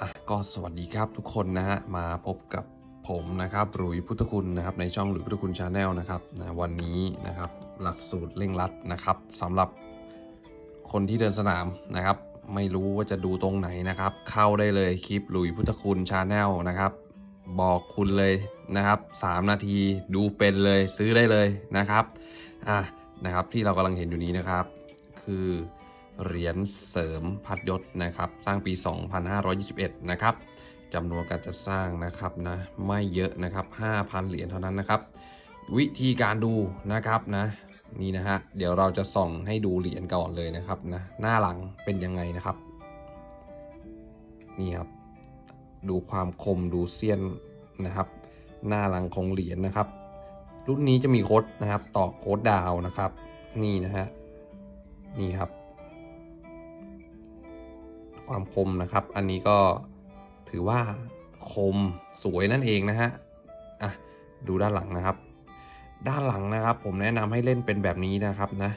อะก็สวัสดีครับทุกคนนะฮะมาพบกับผมนะครับหลุยพุทธคุณนะครับในช่องหลุยพุทธคุณชาแนลนะครับนะวันนี้นะครับหลักสูตรเร่งรัดนะครับสำหรับคนที่เดินสนามนะครับ ไม่รู้ว่าจะดูตรงไหนนะครับ เข้าได้เลยคลิปหลุยพุทธคุณชาแนลนะครับบอกคุณเลยนะครับ 3 นาทีดูเป็นเลยซื้อได้เลยนะครับอะนะครับที่เรากำลังเห็นอยู่นี้นะครับ คือ เหรียญเสริมพัดยศนะครับ สร้างปี 2521 นะครับจำนวนการจะสร้างนะครับนะไม่เยอะนะครับ 5,000 เหรียญเท่านั้นนะครับ วิธีการดูนะครับนะนี่นะฮะเดี๋ยวเราจะส่องให้ดูเหรียญก่อนเลยนะครับนะหน้าหลังเป็นยังไงนะครับ นี่ครับ ดูความคมดูเสี้ยนนะครับ หน้าหลังของเหรียญนะครับ รุ่นนี้จะมีโค้ดนะครับต่อโค้ดดาวนะครับ นี่นะฮะนี่ครับ ความคมนะครับ อันนี้ก็ถือว่าคมสวยนั่นเองนะฮะอะดูด้านหลังนะครับ ด้านหลังนะครับ ผมแนะนำให้เล่นเป็นแบบนี้นะครับนะ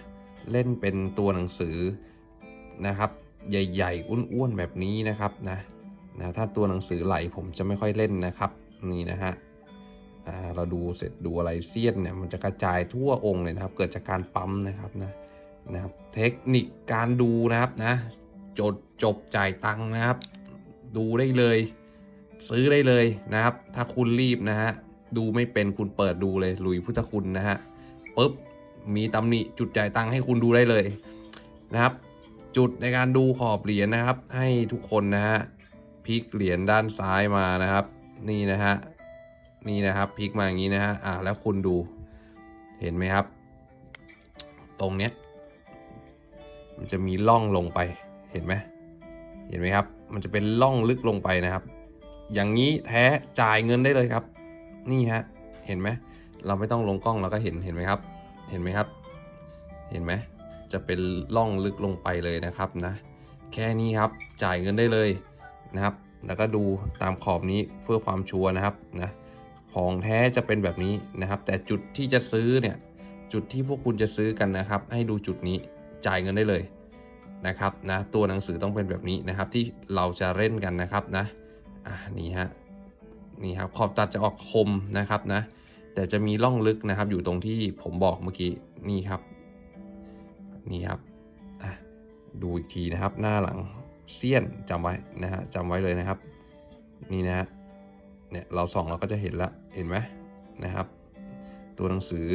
เล่นเป็นตัวหนังสือนะครับ ใหญ่ ๆ อ้วนๆแบบนี้นะครับนะนะถ้าตัวหนังสือไหลผมจะไม่ค่อยเล่นนะครับนี่นะฮะเราดูเสร็จดูอะไรเสี้ยนเนี่ยมันจะกระจายทั่วองค์เลยนะครับ เกิดจากการปั๊มนะครับนะนะครับเทคนิคการดูนะครับนะ จดจบจ่ายตังค์นะครับ ดูได้เลย ซื้อได้เลยนะครับ ถ้าคุณรีบนะฮะดูไม่เป็นคุณเปิดดูเลยหลุยพุทธคุณนะฮะปุ๊บมีตำหนิจุดจ่ายตังค์ให้คุณดูได้เลยนะครับ จุดในการดูขอบเหรียญนะครับ ให้ทุกคนนะฮะพลิกเหรียญด้านซ้ายมานะครับ นี่นะฮะนี่นะครับพลิกมาอย่างนี้นะฮะอ่าแล้วคุณดูเห็นไหมครับ ตรงเนี้ยมันจะมีร่องลงไป เห็นไหมเห็นไหมครับ มันจะเป็นร่องลึกลงไปนะครับ อย่างนี้แท้จ่ายเงินได้เลยครับ นี่ฮะเห็นไหมเราไม่ต้องลงกล้องเราก็เห็นเห็นไหมครับ เห็นไหมครับ เห็นไหมจะเป็นร่องลึกลงไปเลยนะครับนะแค่นี้ครับจ่ายเงินได้เลยนะครับ แล้วก็ดูตามขอบนี้เพื่อความชัวร์นะครับนะของแท้จะเป็นแบบนี้นะครับ แต่จุดที่จะซื้อเนี่ยจุดที่พวกคุณจะซื้อกันนะครับ ให้ดูจุดนี้จ่ายเงินได้เลย นะครับนะตัวหนังสือต้องเป็นแบบนี้นะครับที่เราจะเล่นกันนะครับนะอ่านี่ฮะนี่ครับขอบตัดจะออกคมนะครับนะแต่จะมีร่องลึกนะครับอยู่ตรงที่ผมบอกเมื่อกี้นี่ครับนี่ครับดูอีกทีนะครับหน้าหลังเสี้ยนจำไว้นะฮะจำไว้เลยนะครับ นี่นะฮะเนี่ยเราส่องเราก็จะเห็นละเห็นไหมนะครับ ตัวหนังสือ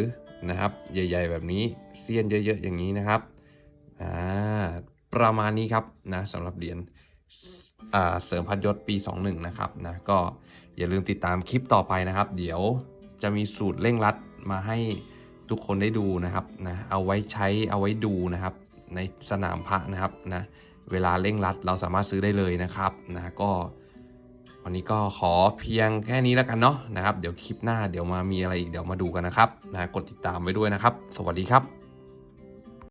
นะครับ ใหญ่ ๆ แบบนี้เสี้ยนเยอะ ๆ อย่างนี้นะครับอ่า ประมาณนี้ครับนะสำหรับเหรียญเสริมพัดยศปี 21 นะครับนะก็อย่าลืมติดตามคลิปต่อไปนะครับ เดี๋ยวจะมีสูตรเร่งรัดมาให้ทุกคนได้ดูนะครับนะเอาไว้ใช้เอาไว้ดูนะครับ ในสนามพระนะครับนะเวลาเร่งรัดเราสามารถซื้อได้เลยนะครับนะก็วันนี้ก็ขอเพียงแค่นี้แล้วกันเนาะนะครับ เดี๋ยวคลิปหน้าเดี๋ยวมามีอะไรอีกเดี๋ยวมาดูกันนะครับนะกดติดตามไว้ด้วยนะครับ สวัสดีครับ